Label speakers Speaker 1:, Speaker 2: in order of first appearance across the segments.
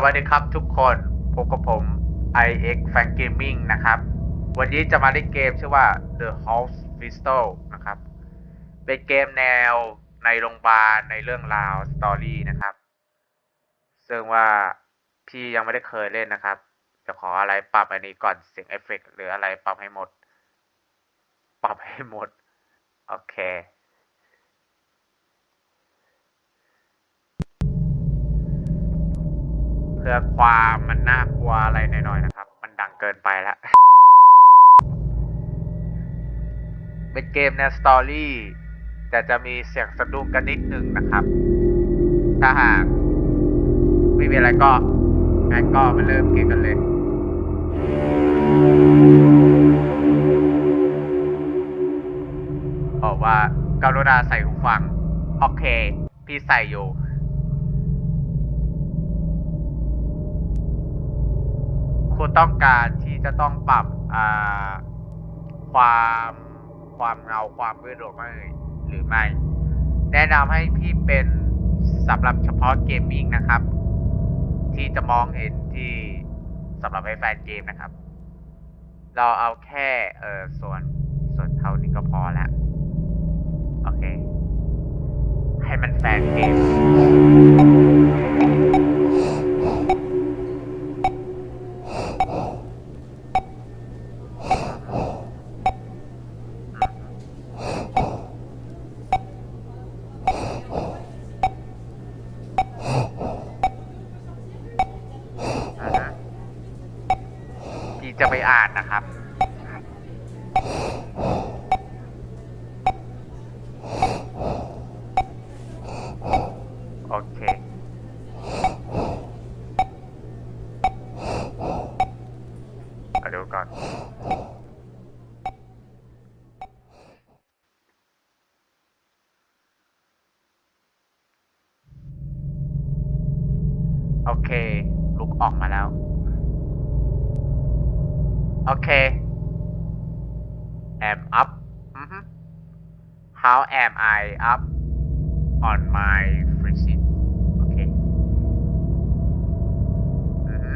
Speaker 1: สวัสดีครับทุกคนพบกับผม iX Fan Gaming นะครับ วันนี้จะมาเล่นเกมชื่อว่า The House Crystal นะครับ เป็นเกมแนวในโรงพยาบาลในเรื่องราวสตอรี่นะครับ ซึ่งว่าพี่ยังไม่ได้เคยเล่นนะครับ จะขออะไรปรับอันนี้ก่อนเสียงเอฟเฟกหรืออะไรปรับให้หมด ปรับให้หมด โอเค พื่อความมันน่ากลัวอะไรหน่อยๆนะครับ มันดังเกินไปแล้วเป็นเกมแนวสตอรี่แต่จะมีเสียงสะดุ้งกันนิดนึงนะครับ ถ้าหากไม่มีอะไรก็งั้นก็มาเริ่มเกมกันเลยบอกว่าการุณาใส่หูฟัง โอเค พี่ใส่อยู่ คุณต้องการที่จะต้องปรับความความเงาความมืดหรือไม่หรือไม่ แนะนำให้พี่เป็นสำหรับเฉพาะเกมมิ่งนะครับ ที่จะมองเห็นที่สำหรับให้แฟนเกมนะครับ เราเอาแค่เออส่วนส่วนเท่านี้ก็พอแล้วโอเค ให้มันแฟนเกม จะไปอ่านนะครับ โอเคมาดูก่อน โอเค ลุกออกมาแล้ว โอเค am up อือฮึ how am I up on my fishing โอเคอือฮึ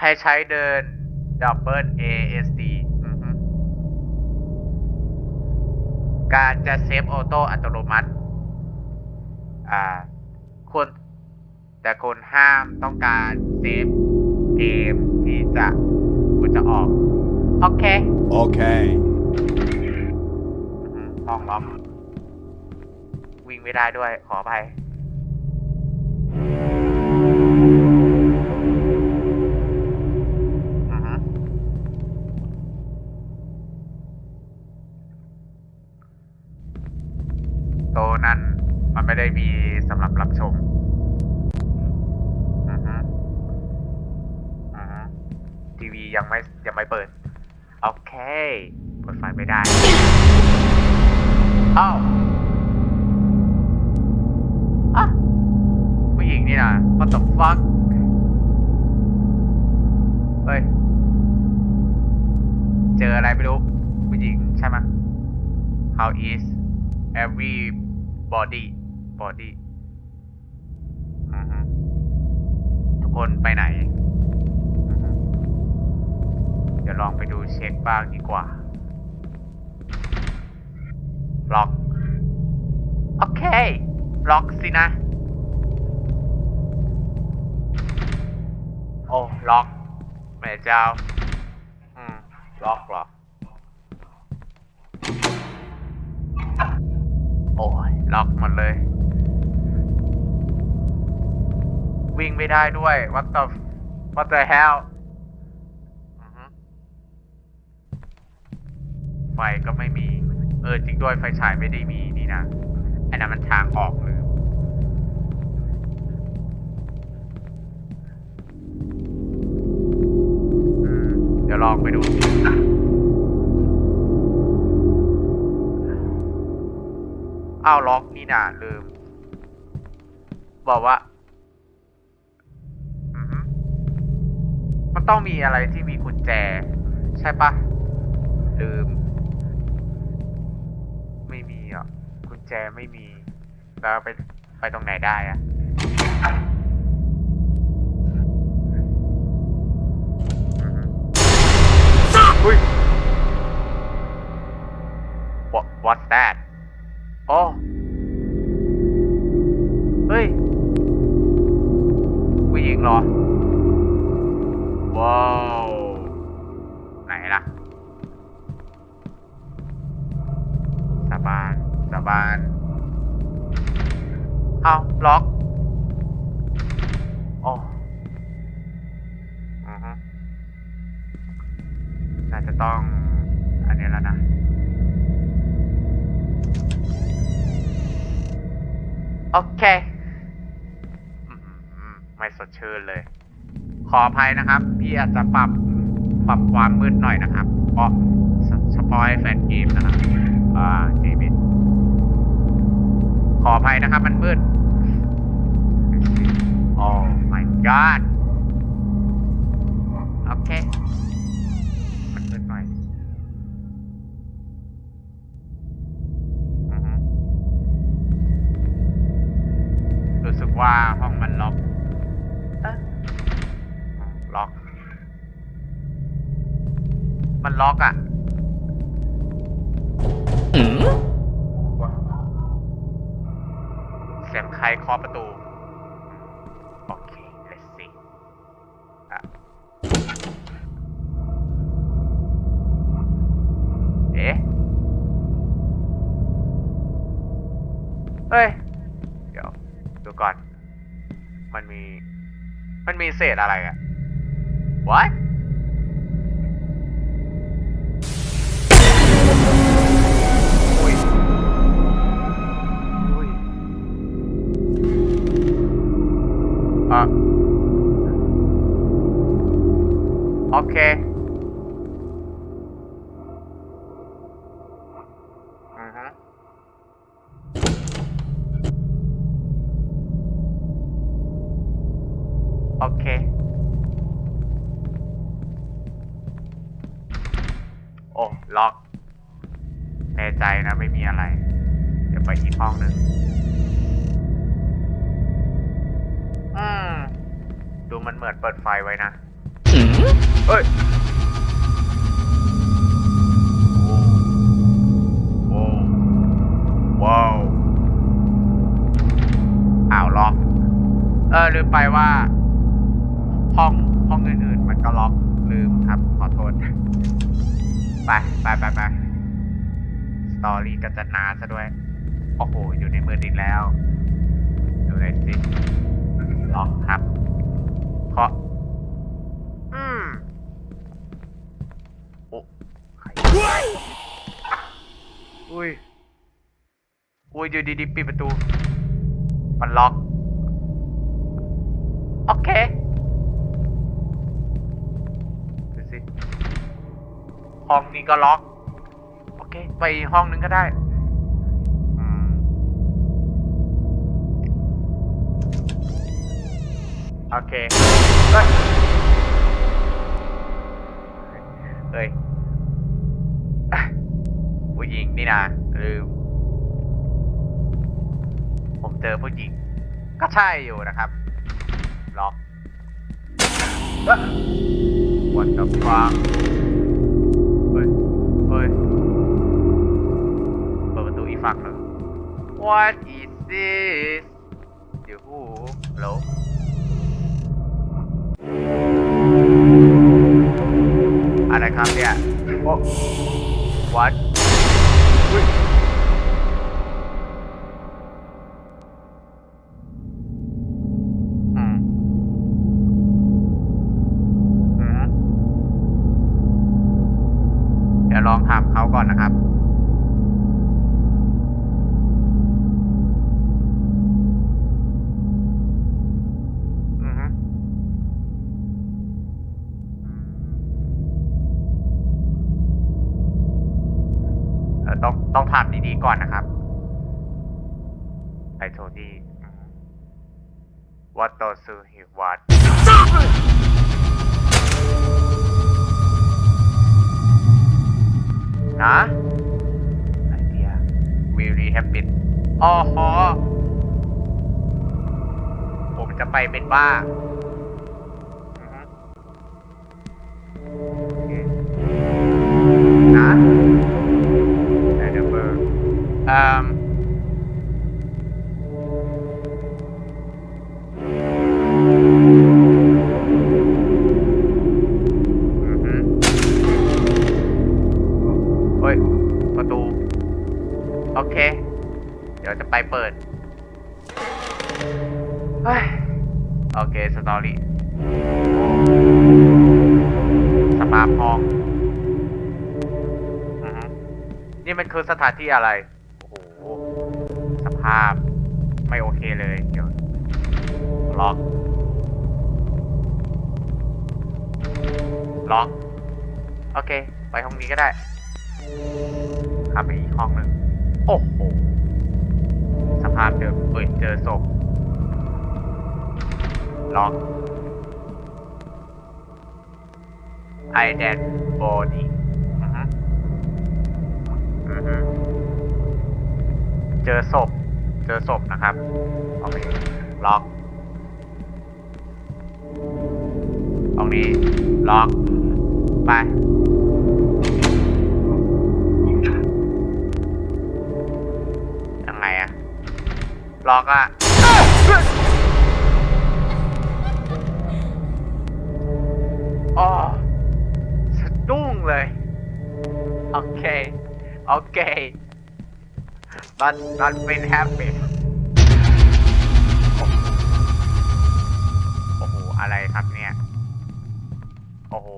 Speaker 1: ให้ใช้เดิน double ASD อือฮึการจะเซฟออโต้อัตโนมัติ อ่าคุณ แต่คุณห้ามต้องการเซฟเกมที่จะคุณจะออก โอเค
Speaker 2: Okay.
Speaker 1: อือฮึห้องล็อกวิ่งไม่ได้ด้วยขออภัยอือฮึโตะนั้นมันไม่ได้มีสำหรับรับชม อือฮึอือฮึทีวี ยังไม่ยังไม่เปิด โอเค เปิดไฟไม่ได้อ้าวอะผู้หญิงนี่นะ what the fuck เฮ้ย เจออะไรไม่รู้ ผู้หญิงใช่ไหม how is every body body ทุกคนไปไหน ไปดูเช็คบ้างดีกว่า ล็อก โอเค ล็อกสินะ โอ้ ล็อกแม่เจ้า อืม ล็อกเหรอ โอ้ย ล็อกหมดเลย วิ่งไม่ได้ด้วย what the what the hell อือฮึ ไฟก็ไม่มี เออจริงด้วยไฟฉายไม่ได้มีนี่นะอ้นั้นมันทางออกหรือเดี๋ยวลองไปดูอ้าวล็อกนี่นะลืม บอกว่ามันต้องมีอะไรที่มีกุญแจ ใช่ปะลืม ญแจไม่มี เราไปไปตรงไหนได้อะอุ้ย What what's that ล็อกโอ้อือฮึน่าจะต้อง อันนี้แล้วนะโอเคไม่สดชื่นเลย ขออภัยนะครับ พี่อาจจะปรับปรับความมืดหน่อยนะครับเพราะสสปอยแฟนเกมนะครับ อ่าเจมินขออภัยนะครับ มันมืด โอ้ my god โอเค มันมืดหน่อยอือฮึรู้สึกว่าห้องมันล็อกเอ๊ะล็อก มันล็อกอะ่ะเสียงใครเคาะประตู เฮ้ย เดี๋ยว ดูก่อน มันมี มันมีเศษอะไรอะ what โอ้ล็อกแน่ใจนะไม่มีอะไร เดี๋ยวไปอีกห้องหนึ่งอืมดูมันเหมือนเปิดไฟไว้นะเฮ้ยโอ้โว้าวอ้าวล็อก เออลืมไปว่า ห้องห้องอื่นๆมันก็ล็อกลืมครับ ขอโทษ ไปไปไปไปสตอรี่ก็จะนานซะด้วย โอ้โห อยู่ในมืออีกแล้ว ดูหน่อยสิล็อกครับเคาะ อืมโอ้ใครอุ้ย อุ้ยอยู่ดีๆปิดประตู มันล็อก โอเค ดูสิ ห้องนี้ก็ล็อก โอเค ไปห้องนึงก็ได้โอเคเฮ้ยเฮ้ยผู้หญิงนี่นะลืมผมเจอผู้หญิง ก็ใช่อยู่นะครับ ล็อกวันกั ฝั่งหนึ่ง What is this อยู่หูฮัลโหลอะไรครับเนี่ยโอ้ what สู่หิวัดนะไอเดียวีรีแฮปปิดอ๋อฮผมจะไปเป็นบ้าน้าแอดเบอร์อ่า ไปเปิดเฮ้ยโอเคสตอรี่สภาพห้องอือฮึนี่มันคือสถานที่อะไร โอ้โห สภาพไม่โอเคเลยเดี๋ยวล็อกล็อก โอเค ไปห้องนี้ก็ได้ขับไปอีกห้องหนึ่งโอ้โห ภาพเดิมเอ้ยเจอศพล็อกไอแดนบอดี้อือฮึอือฮึเจอศพ เจอศพนะครับโอเคล็อก ตรงนี้ ล็อก ไป ล็อกอะอ๋อสะดุ้งเลย โอเค โอเค not not been happy โอ้โห อะไรครับเนี่ย โอ้โห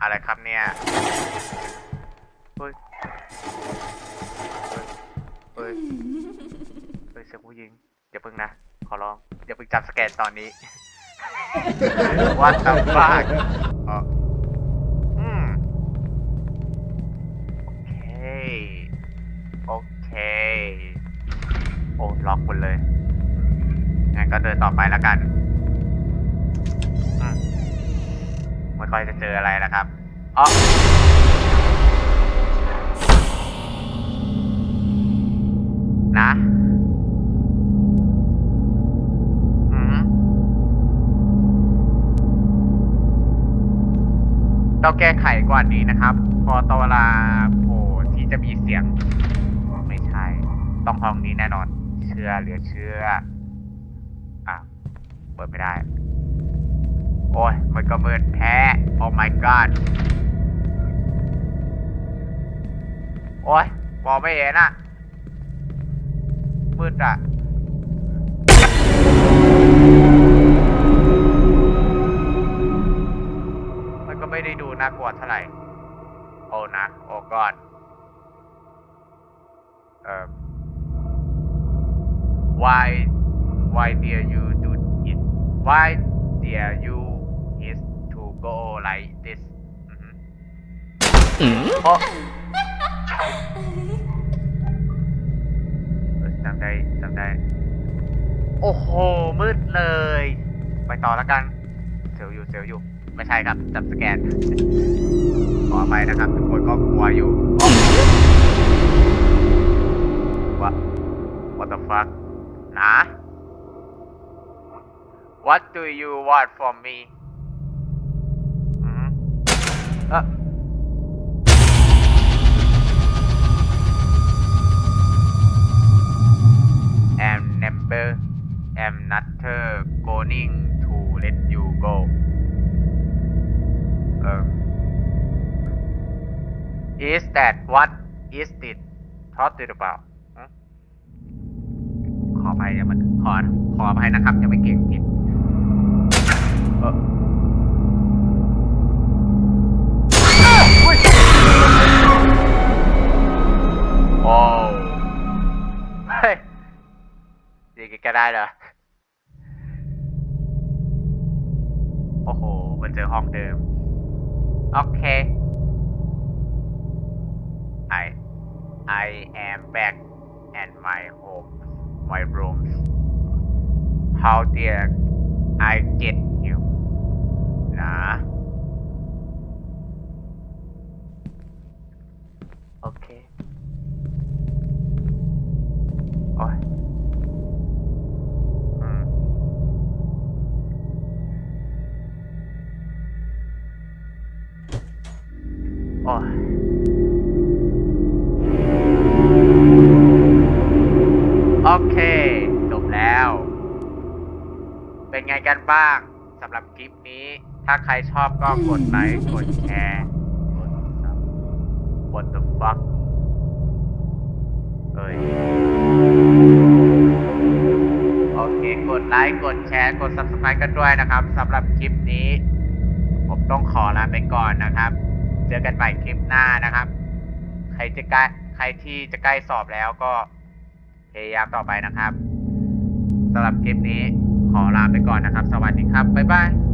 Speaker 1: อะไรครับเนี่ยเฮ้ยเฮ้ยเฮ้ย เสียงผู้หญิงอย่าเพิ่งนะ ขอร้องอย่าเพิ่งจับสแกนตอนนี้ What the fuck อ๋ออืมโอเค โอเค โอ้ล็อกหมดเลยงั้นก็เดินต่อไปแล้วกันมไม่ค่อยจะเจออะไรนะครับอ๋อนะ ต้องแก้ไขกว่านี้นะครับ พอตอนเวลาโผล่ที่จะมีเสียง ไม่ใช่ ต้องห้องนี้แน่นอน เชื่อเหลือเชื่อ อะ เปิดไม่ได้ โอ้ย มันก็มืดแพ้โอ้ my god โอ้ยมองไม่เห็นอะ มืดอะ ไม่ได้ดูน่ากลัวเท่าไหร่ โอ้นะ โอ้กอดเอ่อ why why dare you do it why dare you is to go like this อือหือโอ้เออจำได้จำได้ โอ้โห มืดเลย ไปต่อแล้วกันเซลอยู่เซลอยู่ ไม่ใช่ครับจับสแกน ขอไปนะครับทุกคนก็กลัวอยู่ว่า what the fuck นะ what do you want from me อืมเออ am number am not going to let you go is that what is it talking about อืมขออภัยยังมันขอขออภัยนะครับยังไม่เก่งผิดเอออุ๊ยโอ้เฮ้ยยังไงก็ได้เหรอโอ้โห มันเจอห้องเดิม โอเค I am back at my home, my rooms. How dare I get you? Nah. Okay. Oh. Hmm. Oh. กันบ้างสำหรับคลิปนี้ ถ้าใครชอบก็กดไลค์กดแชร์กด sub what the fuck เอ้ยโอเค กดไลค์กดแชร์กด subscribe กันด้วยนะครับสำหรับคลิปนี้ ผมต้องขอลาไปก่อนนะครับ เจอกันใหม่คลิปหน้านะครับ ใครจะใกล้ใครที่จะใกล้สอบแล้วก็พยายามต่อไปนะครับสำหรับคลิปนี้ ขอลาไปก่อนนะครับ สวัสดีครับ บ๊ายบาย